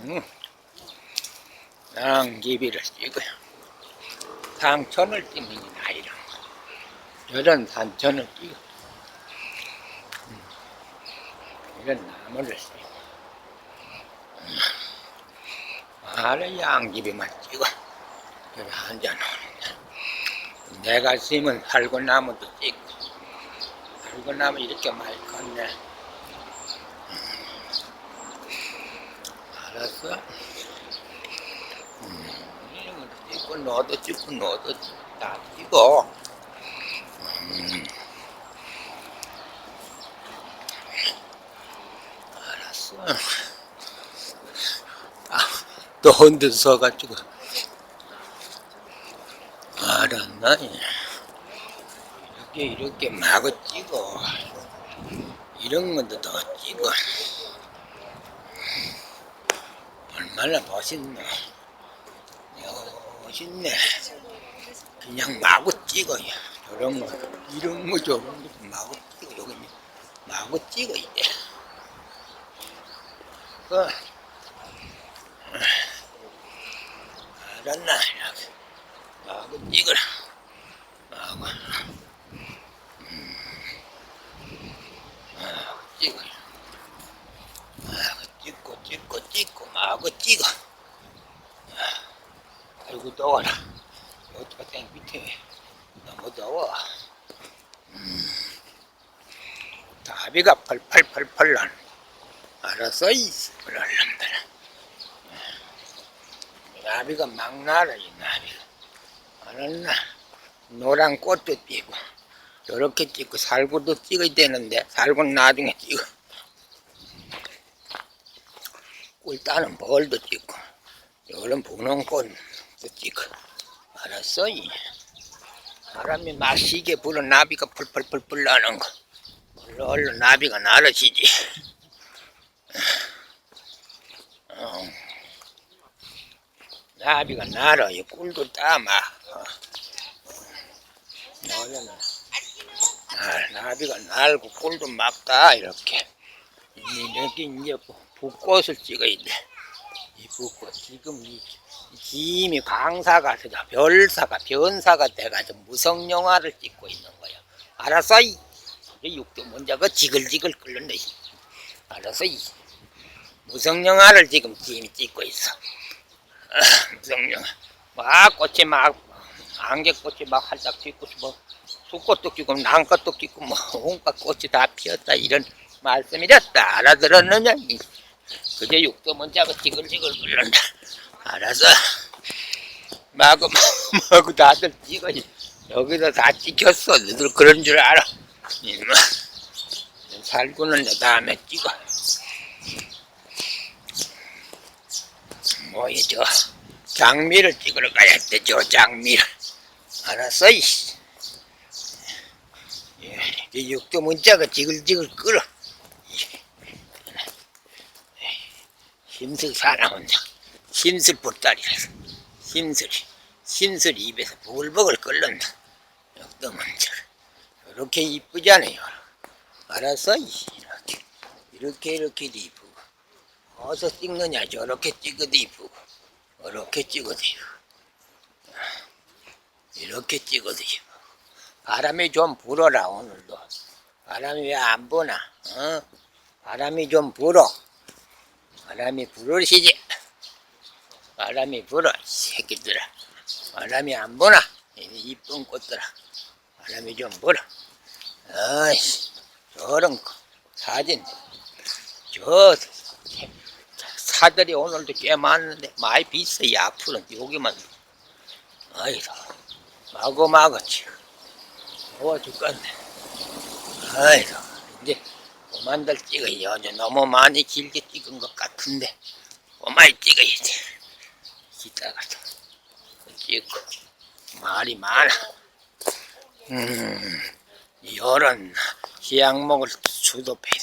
음. 낭기비를 찍어요. 상천을 찍는 게 나이랑 이런 산천을 찍어. 음. 이런 나무를 찍어. 음. 아래 양귀비만 찍어. 앉아놓는다. 내가 심은 살구나무도 찍고, 살구나무 이렇게 많이 컸네. 알았어? 음, 이런 너도 찍고, 너도 다 찍어. 음. 알았어. 아, 또 혼자 서가지고. 알았나? 이렇게, 이렇게 마구 찍어. 이런 것도 더 찍어. 얼마나 멋있노. 멋있네. 그냥 마구 찍어요. 저런 거, 이런 거, 저런 거 마구 찍어. 여기 마구 찍어, 이제. 그, 알았나? 이렇게. 마구 찍어라. 마구. 음. 마구 찍어라. 마구 찍고, 찍고, 마구 찍어. 아, 아이고, 더워라. 어떡하 땡 밑에 너무 더워. 음. 다비가 펄펄펄펄 난. 알았어, 이 얼른들아. 나비가 막 날아, 이 나비가. 알았나? 노란 꽃도 띄고, 요렇게 찍고, 살구도 찍어야 되는데, 살구는 나중에 찍어. 꿀 따는 벌도 찍고, 요런 분홍 꽃도 찍고. 알았어, 이. 바람이 막 시게 불어 나비가 펄펄펄펄 나는 거. 얼른 얼른 나비가 날아지지. 어. 나비가 날아, 이 꿀도 따마. 어. 나비가 날고 꿀도 막 따, 이렇게. 이렇게 이제 붓꽃을 찍어야 돼. 이 붓꽃, 지금 이, 이 김이 광사가, 그다 별사가, 변사가 돼가지고 무성 영화를 찍고 있는 거야. 알았어, 이. 이 육도 문제가 지글지글 끓는데, 이. 알았어, 이. 무성 영화를 지금 김이 찍고 있어. 아, 무성 영화. 막 꽃이 막, 안개꽃이 막 활짝 피고, 뭐, 수꽃도 피고, 난꽃도 피고, 뭐, 온갖 꽃이 다 피었다. 이런 말씀이랬다. 알아들었느냐? 이. 그제 육도 문자가 지글지글 끓는다. 알았어. 마구, 마구 다들 찍어. 여기서 다 찍혔어. 너들 그런 줄 알아. 이놈아. 살구는 내 다음에 찍어. 뭐이, 저, 장미를 찍으러 가야 돼, 저 장미를. 알았어. 예, 이 육도 문자가 지글지글 끓어. 힘슬 사나온다. 힘슬 보따리라서. 힘슬이. 힘슬 입에서 보글보글 끓는다. 문자. 이렇게 이쁘잖아요. 알았어? 이렇게. 이렇게, 이렇게도 이쁘고. 어디서 찍느냐? 저렇게 찍어도 이쁘고. 이렇게 찍어도 이쁘고. 이렇게 찍어도 이쁘고. 바람이 좀 불어라, 오늘도. 바람이 왜 안 부나? 어? 바람이 좀 불어. 바람이 불으시지. 바람이 불어, 새끼들아. 바람이 안? 이 이쁜 꽃들아. 바람이 좀 불어. 아이씨, 저런 거, 사진. 저 사들이 오늘도 꽤 많은데 많이 비싸요. 앞으로 여기만. 아이고, 마구마구. 더워 죽겠네. 아이고, 이제 그 만들 찍어야 지 너무 많이 길게 찍은 것 같은데 그만 찍어야지. 기다가 찍고 말이 많아. 음, 이런 희양목을 수도패